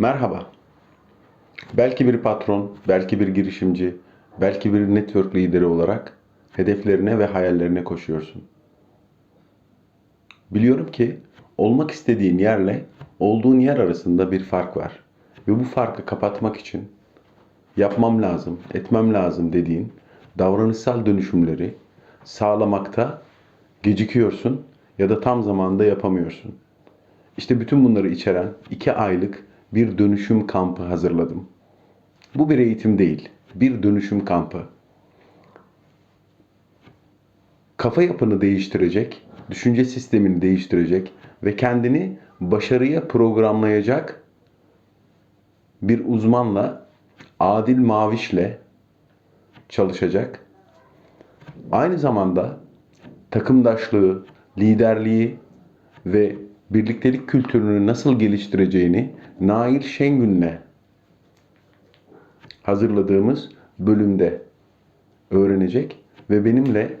Merhaba. Belki bir patron, belki bir girişimci, belki bir network lideri olarak hedeflerine ve hayallerine koşuyorsun. Biliyorum ki olmak istediğin yerle olduğun yer arasında bir fark var. Ve bu farkı kapatmak için yapmam lazım, etmem lazım dediğin davranışsal dönüşümleri sağlamakta gecikiyorsun ya da tam zamanda yapamıyorsun. İşte bütün bunları içeren iki aylık bir dönüşüm kampı hazırladım. Bu bir eğitim değil, bir dönüşüm kampı. Kafa yapını değiştirecek, düşünce sistemini değiştirecek ve kendini başarıya programlayacak bir uzmanla Adil Maviş'le çalışacak. Aynı zamanda takımdaşlığı, liderliği ve birliktelik kültürünü nasıl geliştireceğini Nail Şengün'le hazırladığımız bölümde öğrenecek ve benimle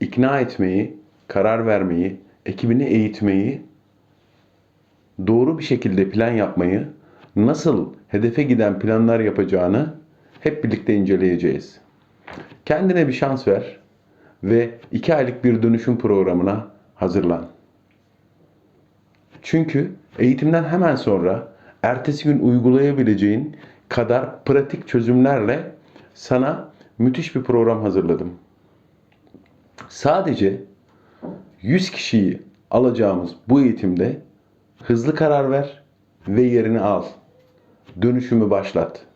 ikna etmeyi, karar vermeyi, ekibini eğitmeyi, doğru bir şekilde plan yapmayı, nasıl hedefe giden planlar yapacağını hep birlikte inceleyeceğiz. Kendine bir şans ver ve iki aylık bir dönüşüm programına hazırlan. Çünkü eğitimden hemen sonra ertesi gün uygulayabileceğin kadar pratik çözümlerle sana müthiş bir program hazırladım. Sadece 100 kişiyi alacağımız bu eğitimde hızlı karar ver ve yerini al. Dönüşümü başlat.